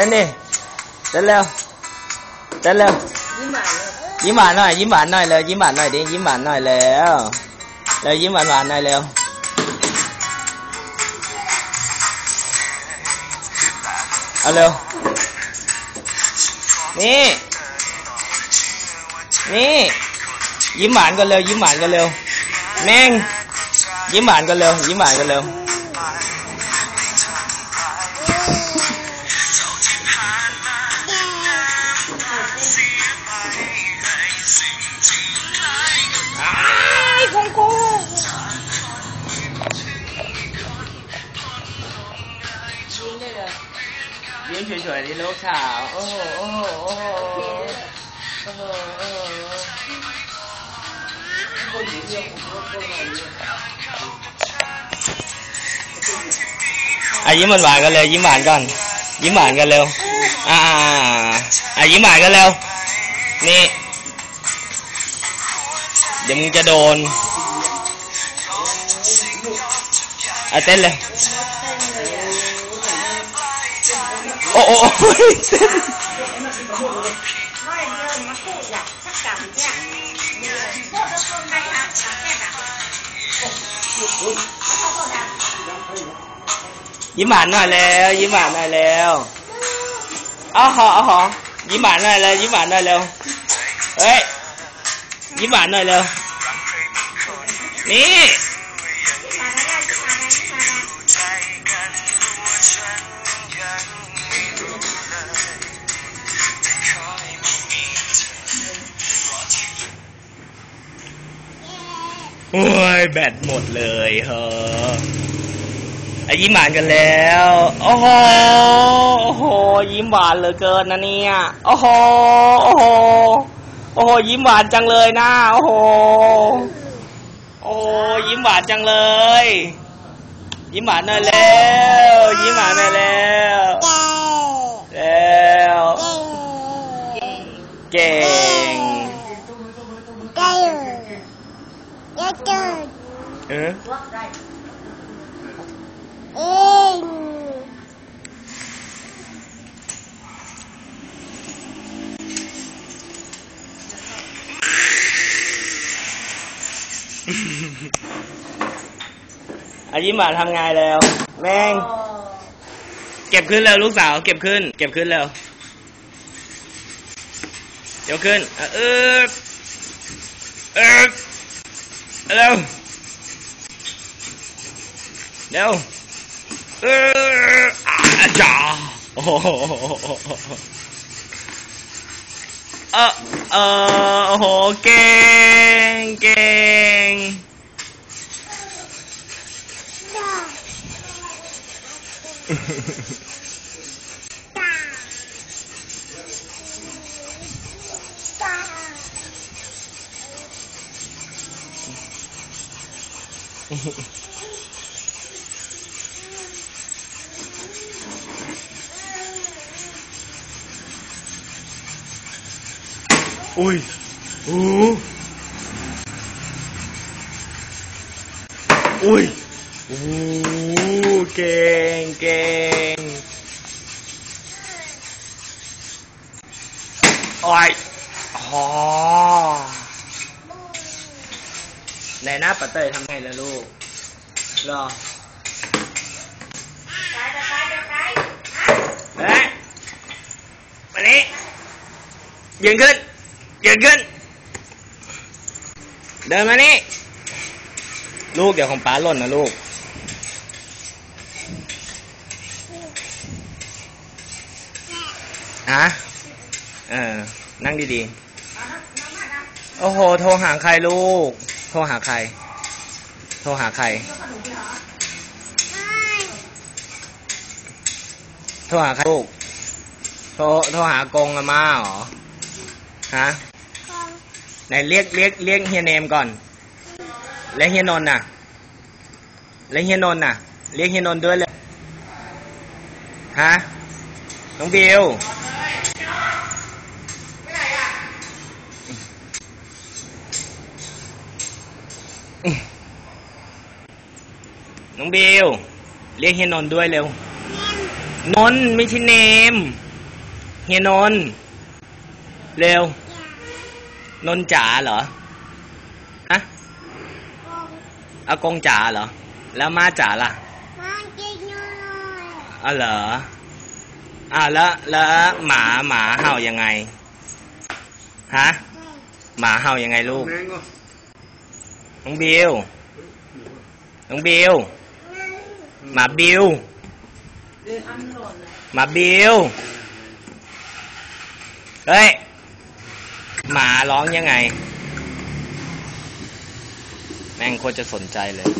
ต้นดิเต้นเร็วเต้นเร็วยิ้มหวานหนหน่อยยิ้มหวานหน่อยเร็วยิ้มหวานหน่อยดิยิ้มหวานหน่อยแล้วเร็วยิ้มหวานหวานหน่อยเร็วเอาเร็วนี่นี่ยิ้มหวานกันเร็วยิ้มหวานกันเร็วแม่งยิ้มหวานกันเร็วยิ้มหวานกันเร็ว ยิ้มสวยๆดิลูกสาวโอ้โหโอ้โหโอ้โหโอ้โหคนอยู่เดียวผมก็คนหน่อยเดียวอะยิ้มหวานกันเร็วยิ้มหวานก่อน ยิ้มหวานกันเร็ว อ่าอะยิ้มหวานกันเร็ว นี่ เดี๋ยวมึงจะโดนอะเต้นเลย โอ้โอ้เส้นใครหาแค่ไหนยิ้มหวานหน่อยแล้ว ยิ้มหวานหน่อยแล้วอ้าวหออ้าวหอยิ้มหวานหน่อยแล้วยิ้มหวานหน่อยเร็วเฮ้ยยิ้มหวานหน่อยเร็วนี่ โอ้ยแบตหมดเลยเฮ้อไอยิ้มหวานกันแล้ว โอ้โห โอ้โห ยิ้มหวานเหลือเกินนะเนี่ย โอ้โห โอ้โห โอ้โห ยิ้มหวานจังเลยนะ โอ้โห โอ้โหยิ้มหวานจังเลย ยิ้มหวานหน่อยแล้ว ยิ้มหวานหน่อยแล้ว เก่ง เออวักได้อายิ้มหวานทำไงแล้วแม่งเก็บขึ้นเร็วลูกสาว เก็บขึ้น เก็บขึ้นเร็วเดี๋ยวขึ้นอะเออเออ เร็วเร็วเออ อาจ้าโอ้โหเออเออโอ้โหเก่งเก่งอุ้ยอู้อุ้ยอู้เก่งเก่งโอ้ยอ๋อในหน้าปะเตยทำไงล่ะลูกรอเฮ้ยมานี้ยืนขึ้นยืนขึ้น เดินมานี่ ลูกเดี๋ยวของป้าหล่นนะลูกฮะเออ นั่งดีๆ โอ้โห โทรหาใครลูก โทรหาใคร โทรหาใคร โทรหาใครลูก โทร โทรหากงอาม่าเหรอ ฮะไหนเรียกเรียกเรียกเฮียเนมก่อน และเฮียนนท์น่ะ และเฮียนนท์น่ะ เรียกเฮียนนท์ด้วยเลย ฮะ น้องบิว น้องบิวเรียกเฮียนนท์ด้วยเร็ว นนท์ไม่ใช่เนม เฮียนนท์เร็ว นนท์จ๋าเหรอฮะอากงจ๋าเหรอ แล้วมาจ๋าล่ะอ๋อเหรออ้าวแล้วแล้วหมาหมาเห่ายังไงฮะหมาเห่ายังไงลูก น้องบิวน้องบิวหมาบิวหมาบิวเฮ้ย หมาร้องยังไง แม่งโคตรจะสนใจเลย